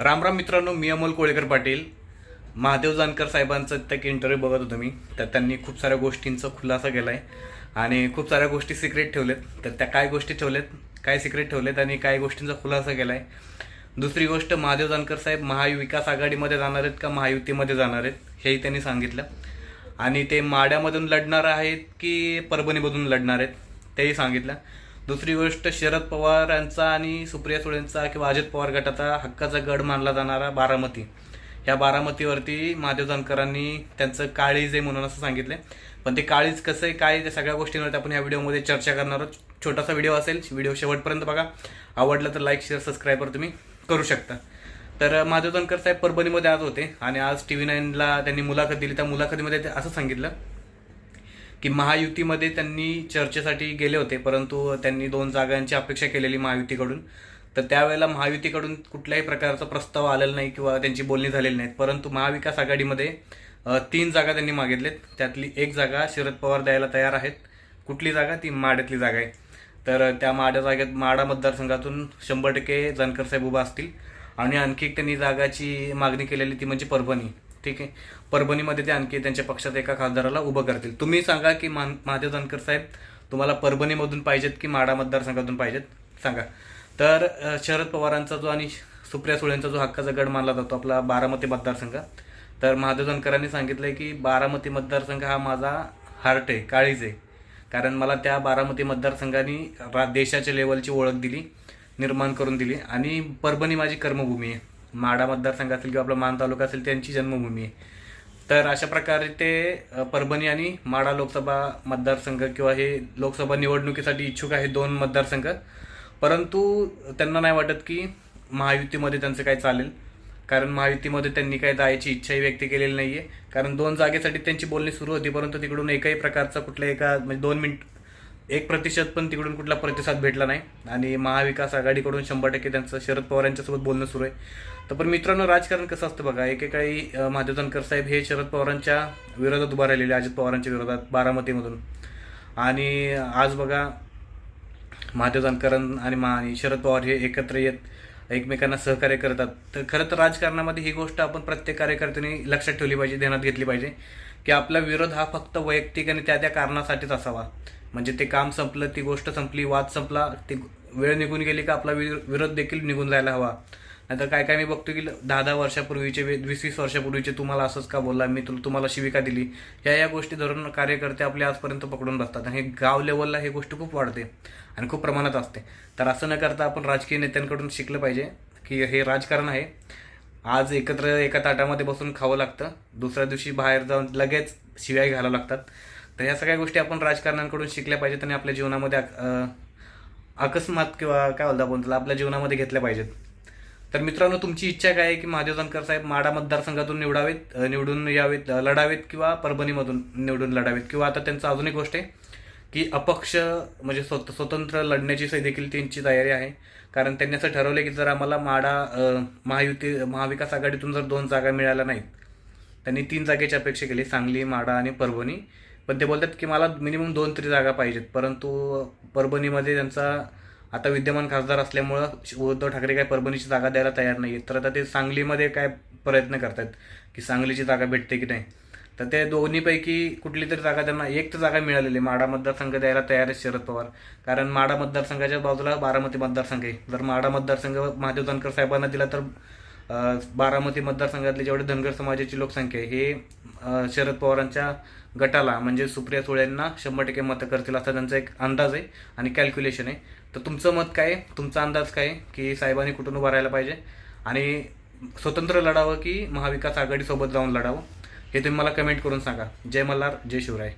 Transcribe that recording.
राम राम मित्रांनो मी अमोल कोळेकर पाटील. महादेव जानकर साहेबांचं एक इंटरव्ह्यू बघत होतो मी. तर त्यांनी खूप साऱ्या गोष्टींचा खुलासा केला आहे आणि खूप साऱ्या गोष्टी सिक्रेट ठेवलेत. तर त्या काय गोष्टी ठेवलेत? काय सिक्रेट ठेवलेत आणि काय गोष्टींचा खुलासा केला आहे दुसरी गोष्ट महादेव जानकर साहेब महाविकास आघाडीमध्ये जाणार आहेत का? महायुतीमध्ये जाणार आहेत? हेही त्यांनी सांगितलं. आणि ते माड्यामधून लढणार आहेत की परभणीमधून लढणार आहेत? तेही सांगितलं. दुसरी गोष्ट शरद पवार यांचा आणि सुप्रिया सुळेंचा किंवा अजित पवार गटाचा हक्काचा गड मानला जाणारा बारामती. ह्या बारामतीवरती महादेव जानकरांनी त्यांचं काळीज आहे म्हणून असं सांगितलं. पण ते काळीज कसं आहे काय त्या सगळ्या गोष्टींवरती आपण ह्या व्हिडिओमध्ये चर्चा करणार आहोत. छोटासा व्हिडिओ असेल व्हिडिओ शेवटपर्यंत बघा. आवडलं तर लाईक शेअर सबस्क्राईबर तुम्ही करू शकता. तर महादेव जानकर साहेब परभणीमध्ये आज होते आणि आज टी व्ही नाईनला त्यांनी मुलाखत दिली. त्या मुलाखतीमध्ये ते असं सांगितलं की महायुतीमध्ये त्यांनी चर्चेसाठी गेले होते परंतु त्यांनी दोन जागांची अपेक्षा केलेली महायुतीकडून. तर त्यावेळेला महायुतीकडून कुठल्याही प्रकारचा प्रस्ताव आलेला नाही किंवा त्यांची बोलणी झालेली नाहीत. परंतु महाविकास आघाडीमध्ये तीन जागा त्यांनी मागितलेत. त्यातली एक जागा शरद पवार द्यायला तयार आहेत. कुठली जागा? ती माड्यातली जागा आहे. तर त्या माड्या जागेत माडा मतदारसंघातून शंभर टक्के जानकर साहेब उभा असतील. आणि आणखी एक त्यांनी जागाची मागणी केलेली ती म्हणजे परभणी. ठीक आहे. परभणीमध्ये ते आणखी त्यांच्या पक्षात एका खासदाराला उभं करतील. तुम्ही सांगा की मान महादेव जानकर साहेब तुम्हाला परभणीमधून पाहिजेत की माडा मतदारसंघातून पाहिजेत? सांगा. तर शरद पवारांचा जो आणि सुप्रिया सुळेंचा जो हक्काचा गड मानला जातो आपला बारामती मतदारसंघ. तर महादेव जानकरांनी सांगितलंय की बारामती मतदारसंघ हा माझा हार्ट आहे काळीज आहे. कारण मला त्या बारामती मतदारसंघाने रा देशाच्या लेवलची ओळख दिली निर्माण करून दिली आणि परभणी माझी कर्मभूमी आहे. माडा मतदारसंघ असेल किंवा आपला मान तालुका असेल त्यांची जन्मभूमी आहे. तर अशा प्रकारे ते परभणी आणि माडा लोकसभा मतदारसंघ किंवा हे लोकसभा निवडणुकीसाठी इच्छुक आहेत दोन मतदारसंघ. परंतु त्यांना नाही वाटत की महायुतीमध्ये त्यांचं काय चालेल. कारण महायुतीमध्ये त्यांनी काय जायची इच्छाही व्यक्त केलेली नाही आहे कारण दोन जागेसाठी त्यांची बोलणी सुरू होती परंतु तिकडून एकही प्रकारचा कुठल्या एका म्हणजे दोन मिनिट एक प्रतिशत पण तिकडून कुठला प्रतिसाद भेटला नाही. आणि महाविकास आघाडीकडून शंभर टक्के त्यांचं शरद पवार यांच्यासोबत बोलणं सुरू आहे. तर पण मित्रांनो राजकारण कसं असतं बघा एकेकाळी अं, साहेब हे शरद पवारांच्या विरोधात उभा राहिलेले अजित पवारांच्या विरोधात बारामतीमधून. आणि आज बघा महादेव जानकरन आणि मा आणि शरद पवार हे एकत्र येत एकमेकांना सहकार्य करतात. तर खरं तर राजकारणामध्ये ही गोष्ट आपण प्रत्येक कार्यकर्त्यांनी लक्षात ठेवली पाहिजे ध्यानात घेतली पाहिजे की आपला विरोध हा फक्त वैयक्तिक आणि त्या त्या कारणासाठीच असावा. म्हणजे ते काम संपलं ती गोष्ट संपली वाद संपला ती वेळ निघून गेली का आपला विरोध देखील निघून जायला हवा. नाहीतर काय काय मी बघतो की दहा दहा वर्षापूर्वीचे वीस वीस वर्षापूर्वीचे तुम्हाला असंच का बोलला मी तुला तुम्हाला शिविका दिली. या या गोष्टी धरून कार्यकर्ते आपले आजपर्यंत पकडून बसतात आणि हे गाव लेवलला हे गोष्ट खूप वाढते आणि खूप प्रमाणात असते. तर असं न करता आपण राजकीय नेत्यांकडून शिकलं पाहिजे की हे राजकारण आहे. आज एकत्र एका ताटामध्ये बसून खावं लागतं. दुसऱ्या दिवशी बाहेर जाऊन लगेच शिव्याही घालावं लागतात. तर या सगळ्या गोष्टी आपण राजकारण्यांकडून शिकल्या पाहिजेत आणि आपल्या जीवनामध्ये अ, अकस्मात किंवा काय बोलता आपण त्याला आपल्या जीवनामध्ये घेतल्या पाहिजेत. तर मित्रांनो तुमची इच्छा काय आहे की महादेव जानकर साहेब माडा मतदारसंघातून निवडावेत निवडून यावेत लढावेत किंवा परभणीमधून निवडून लढावेत? किंवा आता त्यांचं अजून एक गोष्ट आहे की अपक्ष म्हणजे स्वत स्वतंत्र लढण्याची सही देखील त्यांची तयारी आहे. कारण त्यांनी असं ठरवलं की जर आम्हाला माडा महायुती महाविकास आघाडीतून जर दोन जागा मिळाल्या नाहीत त्यांनी तीन जागेची अपेक्षा केली सांगली माडा आणि परभणी. पण ते बोलतात की मला मिनिमम दोन तरी जागा पाहिजेत. परंतु परभणीमध्ये त्यांचा आता विद्यमान खासदार असल्यामुळं उद्धव ठाकरे काय परभणीची जागा द्यायला तयार नाही तर आता ते सांगलीमध्ये काय प्रयत्न करतात की सांगलीची जागा भेटते की नाही? तर ते दोन्हीपैकी कुठली तरी जागा त्यांना एक तर जागा मिळालेली. आहे. माडा मतदारसंघ द्यायला तयार आहे शरद पवार. कारण माडा मतदारसंघाच्या बाजूला बारामती मतदारसंघ आहे. जर माडा मतदारसंघ महादेव धनकर साहेबांना दिला तर बारामती मतदारसंघातले जेवढे धनगर समाजाची लोकसंख्या आहे हे शरद पवारांच्या गटाला म्हणजे सुप्रिया सुळेंना शंभर टक्के मतं करतील असा त्यांचा एक अंदाज आहे आणि कॅल्क्युलेशन आहे. तर तुमचं मत काय तुमचा अंदाज काय आहे की साहेबांनी कुठून उभं राहायला पाहिजे? आणि स्वतंत्र लढावं की महाविकास आघाडीसोबत जाऊन लढावं? हे तुम्ही मला कमेंट करून सांगा. जय मल्हार जय शिवराय.